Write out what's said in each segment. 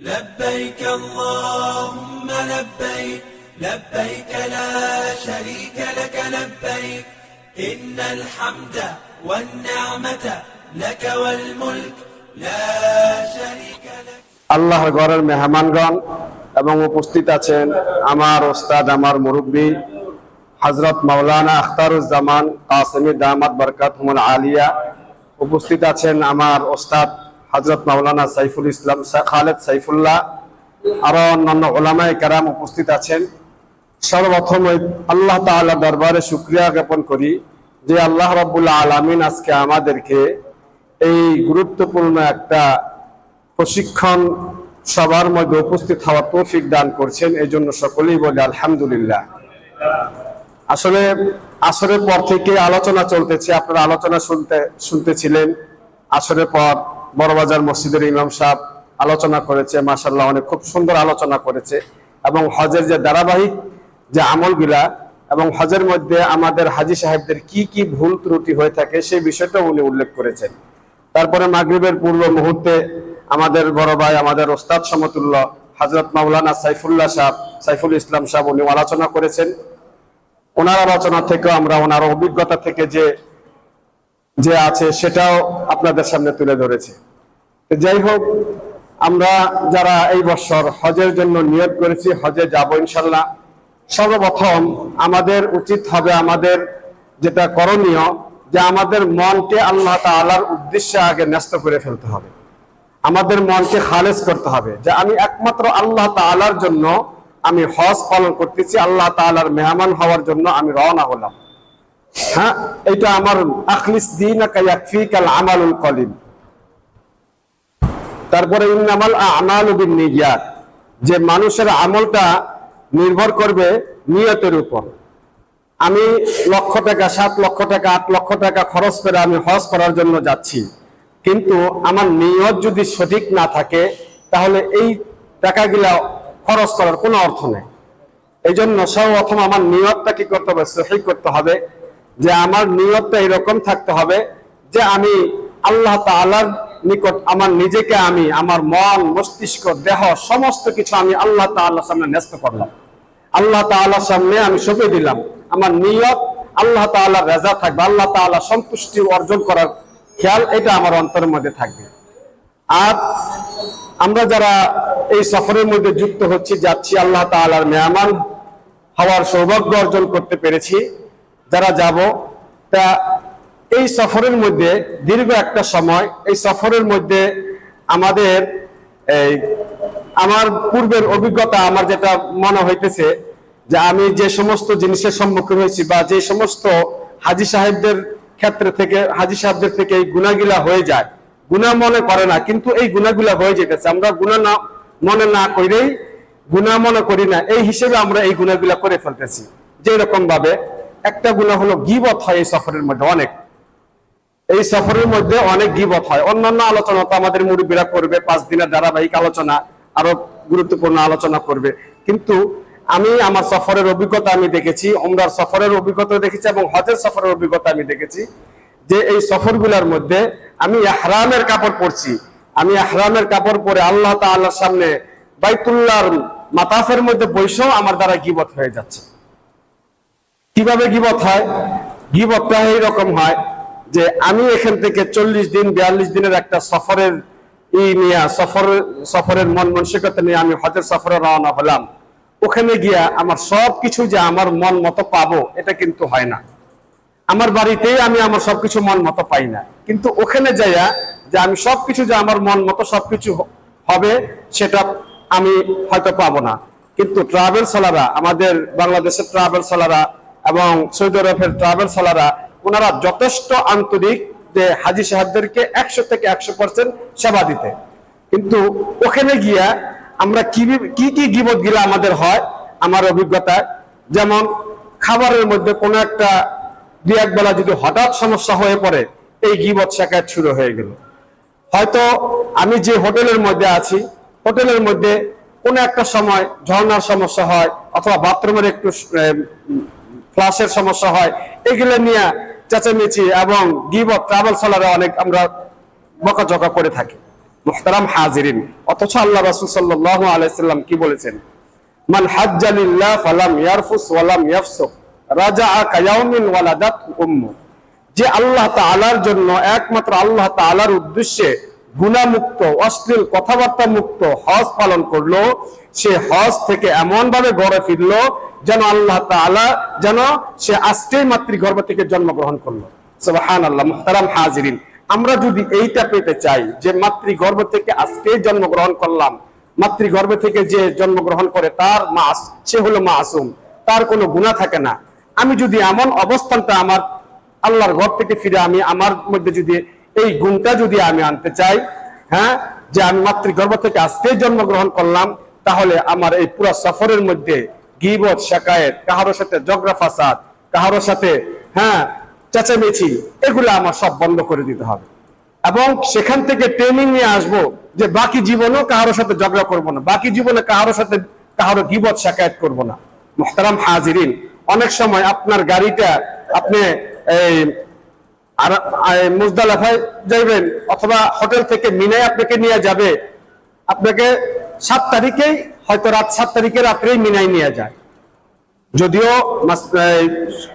لبيك اللهم لبيك لبيك لا شريك لك لبيك إن الحمد والنعمة لك والملك لا شريك لك আল্লাহর ঘরের মেহমানগণ এবং উপস্থিত আছেন আমার ওস্তাদ আমার মুরব্বী হজরত মাওলানা আখতারুজ্জামান কাসেমি দামাত বরকাত আলিয়া উপস্থিত আছেন আমার ওস্তাদ হজরত মাওলানা সাইফুল ইসলাম খালেদ সাইফুল্লাহ, আরও অন্যান্য ওলামায় কারাম উপস্থিত আছেন। সর্বপ্রথম আল্লাহ তাআলা দরবারে শুক্রিয়া জ্ঞাপন করি যে আল্লাহ রব্বুল্লাহ আলামিন আজকে আমাদেরকে এই গুরুত্বপূর্ণ একটা প্রশিক্ষণ সবার মধ্যে উপস্থিত হওয়ার তৌফিক দান করছেন। এই জন্য সকলেই বলে আলহামদুলিল্লাহ। আসলে আসরের পর থেকে আলোচনা চলতেছে, আপনারা আলোচনা শুনতে, শুনতেছিলেন। আসরের পর বড়বাজার মসজিদের ইমাম সাহেব আলোচনা করেছে মাসাল্লাহ অনেক খুব সুন্দর আলোচনা করেছে। এবং হজের যে ধারাবাহিক যে আমলগুলা এবং হজের মধ্যে আমাদের হাজি সাহেবদের কি কি ভুল ত্রুটি হয়ে থাকে সেই বিষয়টা উনি উল্লেখ করেছেন। তারপরে মাগরিবের পূর্ব মুহূর্তে আমাদের বড় ভাই, আমাদের ওস্তাদ সমতুল্য হজরত মাওলানা সাইফুল্লাহ সাহেব, সাইফুল ইসলাম সাহেব উনি আলোচনা করেছেন। ওনার আলোচনা থেকে আমরা, ওনার অভিজ্ঞতা থেকে যে যে আছে সেটাও আপনাদের সামনে তুলে ধরেছে। যাই হোক, আমরা যারা এই বছর হজের জন্য নিয়োগ করেছি, হজে যাব ইনশাল্লাহ। সর্বপ্রথম আমাদের উচিত হবে আমাদের যেটা করণীয়, যে আমাদের মনকে আল্লাহ তালার উদ্দেশ্যে আগে ন্যস্ত করে ফেলতে হবে। আমাদের মনকে খালেজ করতে হবে, যে আমি একমাত্র আল্লাহ তাআলার জন্য আমি হজ পালন করতেছি, আল্লাহ তালার মেহমান হওয়ার জন্য আমি রওনা হলাম। হ্যাঁ এটা আমার আখলিস দিন কাল কলিম। তারপরে আমাল যে মানুষের আমলটা নির্ভর করবে নিয়তের উপর। আমি লক্ষ টাকা, সাত লক্ষ টাকা, আট লক্ষ টাকা খরচ করে আমি হজ করার জন্য যাচ্ছি। কিন্তু আমার নিয়ত যদি সঠিক না থাকে, তাহলে এই টাকাগুলা খরচ করার কোনো অর্থ নেই। এই জন্য সর্বপ্রথম আমার নিয়তটা কি করতে হবে? সহি করতে হবে। যে আমার নিয়তটা এরকম থাকতে হবে যে আমি আল্লাহ তাআলার নিকট আমার নিজেকে আমি, আমার মন, মস্তিষ্ক, দেহ সমস্ত কিছু আমি আল্লাহ তাআলার সামনে ন্যস্ত করলাম। আল্লাহ তাআলার সামনে আমি সঁপে দিলাম। আমার নিয়ত, আল্লাহ তাআলার রেজা থাকবে, আল্লাহ তাআলা সন্তুষ্টি অর্জন করার খেয়াল এটা আমার অন্তরের মধ্যে থাকবে। আর আমরা যারা এই সফরের মধ্যে যুক্ত হচ্ছি, যাচ্ছি, আল্লাহ তাআলার মেহমান হওয়ার সৌভাগ্য অর্জন করতে পেরেছি। যারা যাব, তা এই সফরের মধ্যে দীর্ঘ একটা সময়, এই সফরের মধ্যে আমাদের এই আমার পূর্বের অভিজ্ঞতা, আমার যেটা মনে হইতেছে যে আমি যে সমস্ত জিনিসের সম্মুখীন হয়েছি বা যে সমস্ত হাজি সাহেবদের ক্ষেত্রে থেকে, হাজি সাহেবদের থেকে এই গুণাগুলা হয়ে যায়। গুণা মনে করে না, কিন্তু এই গুণাগুলা হয়ে যেতেছে। আমরা গুণা না, মনে না করেই, গুণা মনে করি না, এই হিসেবে আমরা এই গুণাগুলা করে ফেলতেছি যে রকম ভাবে একটা গুণা হলো গিবত হয় এই সফরের মধ্যে অনেক। এই সফরের মধ্যে অনেক গিবত হয়। অন্যান্য আলোচনা তো আমাদের মুরব্বীরা করবে, পাঁচ দিনের ধারাবাহিক আলোচনা, আরও গুরুত্বপূর্ণ আলোচনা করবে। কিন্তু আমি আমার সফরের অভিজ্ঞতা আমি দেখেছি ওমরার সফরের অভিজ্ঞতা দেখেছি এবং হজের সফরের অভিজ্ঞতা আমি দেখেছি যে এই সফরগুলোর মধ্যে আমি আহরামের কাপড় পরছি। আমি আহরামের কাপড় পরে আল্লাহ তাআলার সামনে বাইতুল্লাহর মাতাফের মধ্যে বৈশও আমার দ্বারা গিবত হয়ে যাচ্ছে। কীভাবে গিবত হয়? গিবতটা এইরকম হয় যে আমি এখান থেকে চল্লিশ দিন, বিয়াল্লিশ দিনের একটা সফরের ই নিয়ে, সফর, সফরের মন মানসিকতা নিয়ে আমি হজের সফরে রওনা হলাম। ওখানে গিয়া আমার সব কিছু যে আমার মন মতো পাবো, এটা কিন্তু হয় না। আমার বাড়িতেই আমি আমার সবকিছু মন মতো পাই না। কিন্তু ওখানে যাইয়া যে আমি সবকিছু যে আমার মন মতো সবকিছু হবে, সেটা আমি হয়তো পাবো না। কিন্তু ট্রাভেল সালারা, আমাদের বাংলাদেশের ট্রাভেল সালারা এবং সৌদি আরবের ট্রাভেল সালারা ওনারা যথেষ্ট আন্তরিক যে হাজি সাহেবদেরকে একশো থেকে একশো পার্সেন্ট সেবা দিতে। কিন্তু ওখানে গিয়া আমরা কি কি কি গিলা আমাদের হয়, আমার অভিজ্ঞতায় যেমন খাবারের মধ্যে কোনো একটা দু এক বেলা যদি হঠাৎ সমস্যা হয়ে পড়ে, এই গিবত শেখায় শুরু হয়ে গেল। হয়তো আমি যে হোটেলের মধ্যে আছি, হোটেলের মধ্যে কোনো একটা সময় ঝর্ণার সমস্যা হয়, অথবা বাথরুমের একটু ফ্লাশের সমস্যা হয়, এগুলো নিয়ে চেঁচামেচি এবং গিবত ট্রাভেল সালারে অনেক আমরা বকাঝকা করে থাকি। মুহতারাম হাজিরিন। অথচ আল্লাহ রাসূল সাল্লাল্লাহু আলাইহি সাল্লাম কি বলেছেন? মান হাজ্জা লিল্লাহ ফালাম ইয়ারফুস ওয়ালাম ইয়াফসুক রাজাআ কায়াউমিন ওয়ালাদাত উম্মু। যে আল্লাহ তাআলার জন্য, একমাত্র আল্লাহ তাআলার উদ্দেশ্যে গুণামুক্ত, অশ্লীল কথাবার্তা মুক্ত হজ পালন করল, সে হজ থেকে এমন ভাবে গড়ে ফিরলো যেন আল্লাহ তাআলা যেন সে আজকেই মাতৃগর্ভ থেকে জন্মগ্রহণ করল। সুবহান আল্লাহ মুহতারাম হাজিরিন। আমরা যদি এইটা পেতে চাই যে মাতৃগর্ভ থেকে আজকেই জন্মগ্রহণ করলাম, মাতৃগর্ভ থেকে যে জন্মগ্রহণ করে তার মাস, সে হলো মাসুম। তার কোনো গুণা থাকে না। আমি যদি এমন অবস্থানটা আমার আল্লাহর ঘর থেকে ফিরে আমি আমার মধ্যে যদি এই গুণটা যদি আমি আনতে চাই হ্যাঁ যে আমি মাতৃগর্ভ থেকে আজকেই জন্মগ্রহণ করলাম, তাহলে আমার এই পুরো সফরের মধ্যে গিবত, শাকায়েত কাহারোর সাথে জগরা ফাসাদ কাহারোর সাথে হ্যাঁ চেঁচামেচি, এগুলো আমার সব বন্ধ করে দিতে হবে। এবং সেখান থেকে ট্রেনিং নিয়ে আসব যে বাকি জীবনেও কাহারোর সাথে ঝগড়া করব না, বাকি জীবনে কাহারোর সাথে কাহারো গিবত, শাকায়াত করব না। মোহতারাম হাজিরিন, অনেক সময় আপনার গাড়িটা আপনি এই আর মুজদালাফায় যাইবেন অথবা হোটেল থেকে মিনায় আপনাকে নিয়ে যাবে, আপনাকে সাত তারিখেই হয়তো রাত সাত তারিখে রাত্রেই মিনায় নিয়ে যায়। যদিও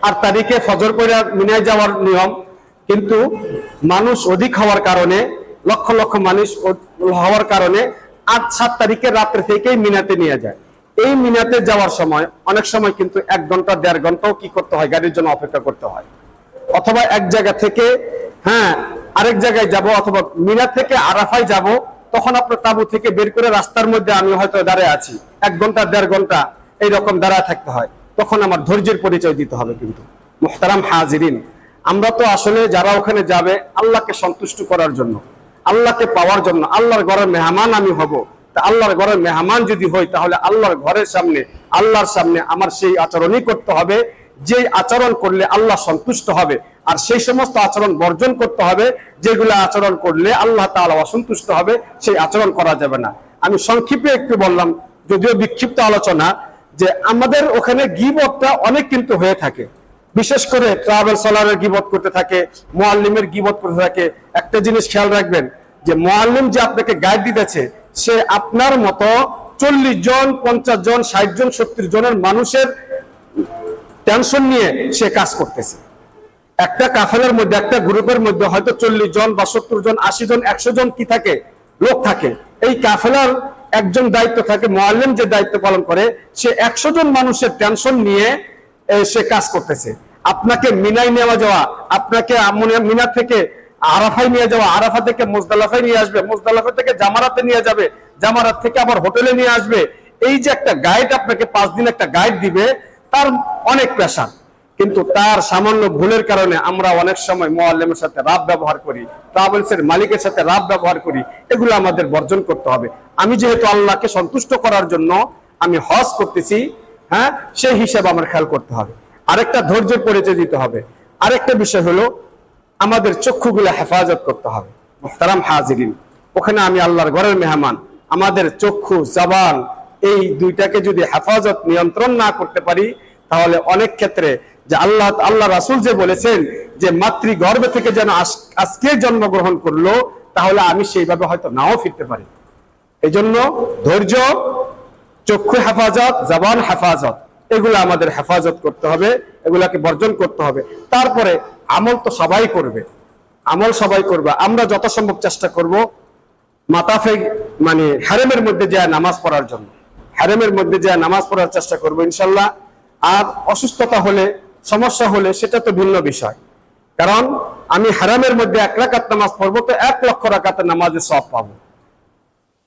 আট তারিখে ফজর করে মিনায় যাওয়ার নিয়ম, কিন্তু মানুষ অধিক হওয়ার কারণে, লক্ষ লক্ষ মানুষ হওয়ার কারণে আট সাত তারিখে রাত্রে থেকেই মিনাতে নিয়ে যায়। এই মিনাতে যাওয়ার সময়, অনেক সময় কিন্তু এক ঘণ্টা, দেড় ঘন্টাও কি করতে হয়? গাড়ির জন্য অপেক্ষা করতে হয়। অথবা এক জায়গা থেকে হ্যাঁ আরেক জায়গায় যাব, অথবা মিনা থেকে আরাফায় যাব তখন আপনার তাবু থেকে বের করে রাস্তার মধ্যে আমি হয়তো দাঁড়ায় আছি। এক ঘণ্টা, দেড় ঘণ্টা এইরকম দাঁড়ায় থাকতে হয়। তখন আমার ধৈর্যের পরিচয় দিতে হবে কিন্তু। মুহতারাম হাজিরিন, আমরা তো আসলে যারা ওখানে যাবে, আল্লাহকে সন্তুষ্ট করার জন্য, আল্লাহকে পাওয়ার জন্য, আল্লাহর ঘরের মেহমান আমি হব। তা আল্লাহর ঘরের মেহমান যদি হই, তাহলে আল্লাহর ঘরের সামনে, আল্লাহর সামনে আমার সেই আচরণই করতে হবে। যে আচরণ করলে আল্লাহ সন্তুষ্ট হবে আর সেই সমস্ত আচরণ বর্জন করতে হবে, যেগুলো আচরণ করলে আল্লাহ তাআলা অসন্তুষ্ট হবে, সেই আচরণ করা যাবে না। আমি সংক্ষেপে একটু বললাম, যদিও বিক্ষিপ্ত আলোচনা, যে আমাদের ওখানে গিবতটা অনেক কিন্তু হয়ে থাকে। বিশেষ করে ট্রাভেল সলারের গিবত করতে থাকে, মোয়াল্লিমের গিবত করতে থাকে। একটা জিনিস খেয়াল রাখবেন, যে মোয়াল্লিম যে আপনাকে গাইড দিতেছে, সে আপনার মতো চল্লিশ জন, পঞ্চাশ জন, ষাট জন, সত্তর জনের মানুষের টেনশন নিয়ে সে কাজ করতেছে। একটা কাফেলার মধ্যে, একটা গ্রুপের মধ্যে হয়তো চল্লিশ জন বা সত্তর জন, আশি জন, একশো জন কি থাকে? লোক থাকে। এই কাফেলার একজন দায়িত্ব থাকে, মোয়াল্লিম যে দায়িত্ব পালন করে, সে একশো জন মানুষের টেনশন নিয়ে সে কাজ করতেছে। আপনাকে মিনাই নেওয়া যাওয়া, আপনাকে মিনা থেকে আরাফাই নিয়ে যাওয়া, আরাফা থেকে মুজদালাফাই নিয়ে আসবে, মুজদালাফা থেকে জামারাতে নিয়ে যাবে, জামারাত থেকে আবার হোটেলে নিয়ে আসবে। এই যে একটা গাইড আপনাকে পাঁচ দিন একটা গাইড দিবে, তার অনেক প্রেশার কিন্তু তার সামান্য ভুলের কারণে আমরা অনেক সময় মোয়াল্লেমের সাথে রাব ব্যবহার করি ট্রাভেলস এর মালিকের সাথে রাব ব্যবহার করি, এগুলো আমাদের বর্জন করতে হবে। আমি যেহেতু আল্লাহকে সন্তুষ্ট করার জন্য আমি হজ করতেছি হ্যাঁ সেই হিসাবে আমার খেয়াল করতে হবে। আরেকটা ধৈর্যের পরিচয় দিতে হবে। আরেকটা বিষয় হলো আমাদের চক্ষুগুলো হেফাজত করতে হবে। মোহতারাম হাজিরিন, ওখানে আমি আল্লাহর ঘরের মেহমান, আমাদের চক্ষু, জবান, এই দুইটাকে যদি হেফাজত নিয়ন্ত্রণ না করতে পারি, তাহলে অনেক ক্ষেত্রে যে আল্লাহ আল্লাহ রাসুল যে বলেছেন যে মাতৃ গর্ভে থেকে যেন আজ- আজকে জন্মগ্রহণ করল, তাহলে আমি সেইভাবে হয়তো নাও ফিরতে পারি। এই জন্য ধৈর্য, চক্ষু হেফাজত, জবান হেফাজত, এগুলো আমাদের হেফাজত করতে হবে, এগুলাকে বর্জন করতে হবে। তারপরে আমল তো সবাই করবে। আমল সবাই করবে। আমরা যত সম্ভব চেষ্টা করব মাতাফে মানে হারেমের মধ্যে যায় নামাজ পড়ার জন্য। হারেমের মধ্যে যায় নামাজ পড়ার চেষ্টা করব ইনশাল্লাহ। আর অসুস্থতা হলে সমস্যা হলে সেটা তো ভিন্ন বিষয়। কারণ আমি হারামের মধ্যে এক রাকাত নামাজ পড়ব তো এক লক্ষ রাকাতের নামাজে সব পাবো।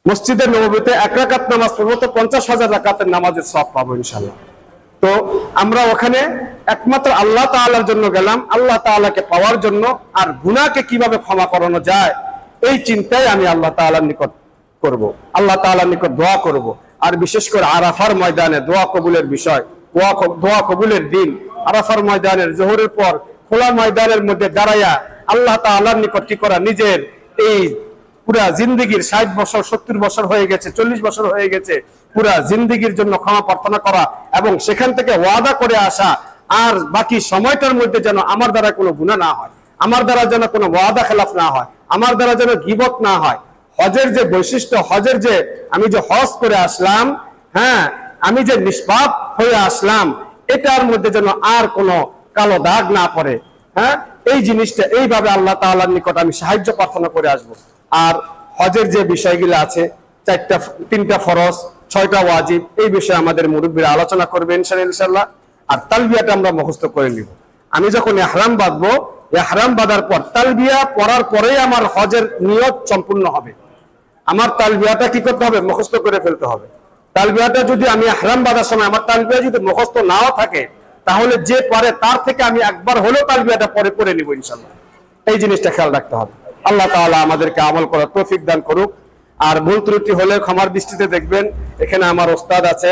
মসজিদের নবীতে এক রাকাত নামাজ পড়ব তো পঞ্চাশ হাজার রাকাতের নামাজের সব পাবো ইনশাল্লাহ তো আমরা ওখানে একমাত্র আল্লাহ তাআলার জন্য গেলাম, আল্লাহ তাআলাকে পাওয়ার জন্য, আর গুনাহকে কীভাবে ক্ষমা করানো যায়, এই চিন্তাই আমি আল্লাহ তাআলার নিকট করব। আল্লাহ তাআলার নিকট দোয়া করব। আর বিশেষ করে আরাফার ময়দানে দোয়া কবুলের বিষয় দোয়া কবুলের দিন আরাফার ময়দানের, জোহরের পর খোলা ময়দানের মধ্যে দাঁড়াইয়া আল্লাহ তাআলার নিকট কি করা? নিজের এই পুরা জিন্দিগির ষাট বছর, সত্তর বছর হয়ে গেছে, চল্লিশ বছর হয়ে গেছে, পুরা জিন্দিগির জন্য ক্ষমা প্রার্থনা করা এবং সেখান থেকে ওয়াদা করে আসা। আর বাকি সময়টার মধ্যে যেন আমার দ্বারা কোনো গুণা না হয়, আমার দ্বারা যেন কোনো ওয়াদা খেলাফ না হয়, আমার দ্বারা যেন গিবত না হয়। হজের যে বৈশিষ্ট্য, হজের যে আমি যে হজ করে আসলাম হ্যাঁ আমি যে নিষ্পাপ হয়ে আসলাম এটার মধ্যে যেন আর কোনো কালো দাগ না পড়ে হ্যাঁ? এই জিনিসটা এইভাবে আল্লাহ তাআলার নিকট আমি সাহায্য প্রার্থনা করে আসব। আর হজের যে বিষয়গুলো আছে, চারটা, তিনটা ফরজ, ছয়টা ওয়াজিব, এই বিষয়ে আমাদের মুরব্বীরা আলোচনা করবে ইনশাল্লাহ আর তালবিয়াটা আমরা মুখস্থ করে নিব। আমি যখন এহরাম বাঁধবো, এহরাম বাঁধার পর তালবিয়া পড়ার পরেই আমার হজের নিয়ত সম্পূর্ণ হবে। আমার তালবিয়াটা কি করতে হবে? মুখস্থ করে ফেলতে হবে। তালবিয়াটা যদি আমি আহরাম বাঁধার সময় আমার তালবিয়া যদি মুখস্থ নাও থাকে, তাহলে যে পারে তার থেকে আমি একবার হলেও তালবিয়াটা পরে পড়ে নিব ইনশাল্লাহ এই জিনিসটা খেয়াল রাখতে হবে। আল্লাহ তাআলা আমাদেরকে আমল করার তৌফিক দান করুক। আর ভুল ত্রুটি হলে ক্ষমার দৃষ্টিতে দেখবেন, এখানে আমার ওস্তাদ আছে,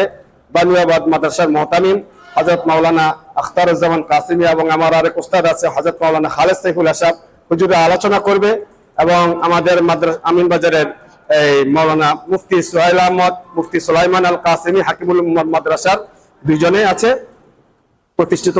বানিয়াবাদ মাদ্রাসার মহতামিম হজরত মাওলানা আখতারুজ্জামান কাসিমি এবং আমার আরেক ওস্তাদ আছে হজরত মাওলানা খালেদ সাইফুল আসাব হুজুরে আলোচনা করবে এবং আমাদের মাদ্রাসা আমিন বাজারের এই মৌলানা মুফতি সোহেল আহমদ, মুফতি সোলাইমান আল কাসিমি হাকিমুল মোহাম্মদ রাসার দুজনে আছে প্রতিষ্ঠিত